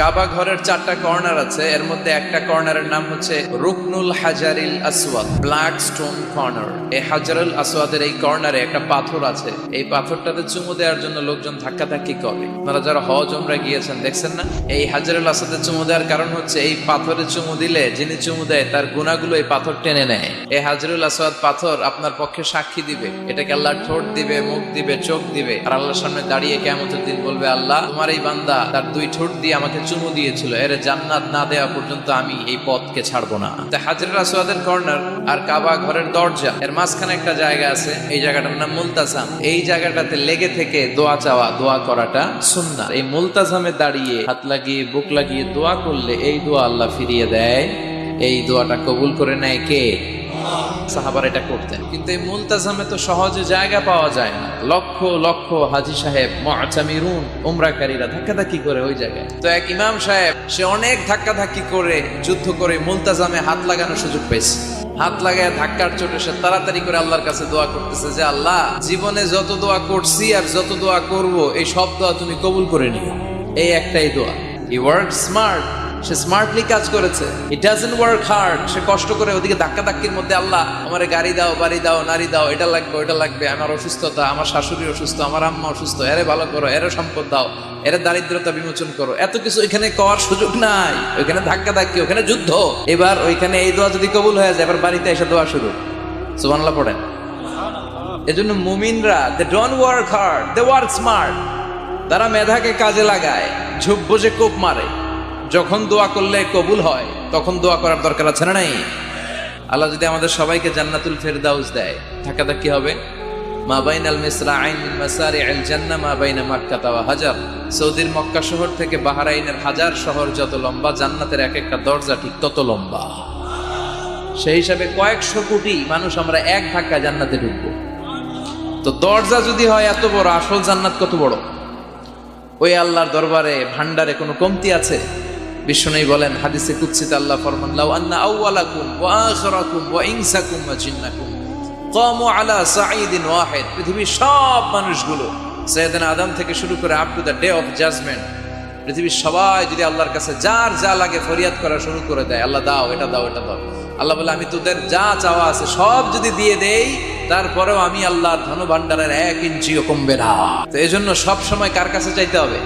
কাবা ঘরের চারটা কর্নার আছে, এর মধ্যে একটা কর্নারের নাম হচ্ছে রুকনুল হাজারিল আসওয়াদ, ব্ল্যাক স্টোন কর্নার। এই হাজারুল আসওয়াদের এই কর্নারে একটা পাথর আছে। এই পাথরটাতে চুমু দেওয়ার জন্য লোকজন ধাক্কাধাক্কি করে। আপনারা যারা হজ ওমরা গিয়েছেন, দেখছেন না? এই হাজারুল আসাদে চুমু দেওয়ার কারণ হচ্ছে, এই পাথরে চুমু দিলে যিনি চুমু দেয়, তার গুণাগুলো এই পাথর টেনে নেয়। এই হাজারুল আসওয়াদ পাথর আপনার পক্ষে সাক্ষী দিবে। এটাকে আল্লাহ ঠোঁট দিবে, মুখ দিবে, চোখ দিবে। আর আল্লাহর সামনে দাঁড়িয়ে কেমন দিন বলবে, আল্লাহ, তোমার এই বান্দা তার দুই ঠোঁট দিয়ে আমাকে চুমু দিয়েছিল, এর জান্নাত না দেওয়া পর্যন্ত আমি এই পথকে ছাড়বো না। তা হাজরুল আসওয়াদের কর্নার আর কাবা ঘরের দরজা, এর মাঝখানে একটা জায়গা আছে, এই জায়গাটার নাম মুলতাসাম এই জায়গাটাতে লেগে থেকে দোয়া চাওয়া, দোয়া করাটা সুন্নাহ এই মুলতাসামে দাঁড়িয়ে হাত লাগিয়ে, বুক লাগিয়ে দোয়া করলে এই দোয়া আল্লাহ ফিরিয়ে দেয়। এই দোয়াটা কবুল করে নেয় কে? সাহাবার এটা করতেন। কিন্তু এই মুলতাজামে তো সহজে জায়গা পাওয়া যায় না। লক্ষ লক্ষ হাজি সাহেব মুআতামিরুন উমরাকারীরা ধাক্কাধাক্কি করে ওই জায়গায়। তো এক ইমাম সাহেব, সে অনেক ধাক্কাধাক্কি করে যুদ্ধ করে মুলতাজামে হাত লাগানোর সুযোগ পেয়েছে। হাত লাগায় ধাক্কার চোটে সে তাড়াতাড়ি করে আল্লাহর কাছে দোয়া করতেছে যে, আল্লাহ, জীবনে যত দোয়া করছি আর যত দোয়া করব, এই সব দোয়া তুমি কবুল করে নিও। এই একটাই দোয়া। ই ওয়ার্ক স্মার্ট সে স্মার্টলি কাজ করেছে। ইট ডাজন্ট ওয়ার্ক হার্ড সে কষ্ট করে ওদিকে ধাক্কা ধাক্কির মধ্যে, আল্লাহ, আমার গাড়ি দাও, বাড়ি দাও, নারী দাও, এটা লাগবে ওটা লাগবে, আমার অসুস্থতা, আমার শাশুড়ি অসুস্থ, আমার আম্মা অসুস্থ, এরে ভালো করো, এরে সম্পদ দাও, এর দারিদ্রতা বিমোচন করো। এত কিছু এখানে করার সুযোগ নাই। ওইখানে ধাক্কা ধাক্কি ওখানে যুদ্ধ। এবার ওইখানে এই দোয়া যদি কবুল হয়ে যায়, এবার বাড়িতে এসে দোয়া শুরু। সুবহানাল্লাহ পড়েন। এজন্য মুমিনরা they don't work hard they work smart তারা মেধাকে কাজে লাগায়, ঝুপ বুঝে কোপ মারে। যখন দোয়া করলে কবুল হয়, তখন দোয়া করার দরকার আছে না নাই? আল্লাহ যদি আমাদের সবাইকে জান্নাতুল ফেরদাউস দেয়, থাকাটা কি হবে? মা বাইন আল আইন মাসারি তাওয়া হাজার। সৌদির মক্কা শহর থেকে বাহারাইনের হাজার শহর যত লম্বা, জান্নাতের এক একটা দরজা ঠিক তত লম্বা। সেই হিসাবে কয়েকশো কোটি মানুষ আমরা এক ধাক্কা জান্নাতে ঢুকবো। তো দরজা যদি হয় এত বড়, আসল জান্নাত কত বড়? ওই আল্লাহর দরবারে ভান্ডারে কোনো কমতি আছে? বিষ্ণু বলেন, হাদিসে কুৎসিত আল্লাহ ফরমান, লাউ আন্না আউওয়ালাকুম ওয়া আখিরাকুম ওয়া ইনসাকুম ওয়া জিন্নাকুম কামু আলা সাঈদিন ওয়াহিদ। পৃথিবীর সব মানুষগুলো, সৈয়দনা আদম থেকে শুরু করে up to the day of judgment, পৃথিবীর সবাই যদি আল্লাহর কাছে যার যা লাগে ফরিয়াদ করা শুরু করে দেয়, আল্লাহ, দাও, এটা দাও এটা দাও। আল্লাহ বলে, আমি তোদের যা চাওয়া আছে সব যদি দিয়ে দেই, তারপরেও আমি আল্লাহর ধন ভান্ডারের এক ইঞ্চিও কমবে না। তো এই জন্য সব সময় কার কাছে চাইতে হবে?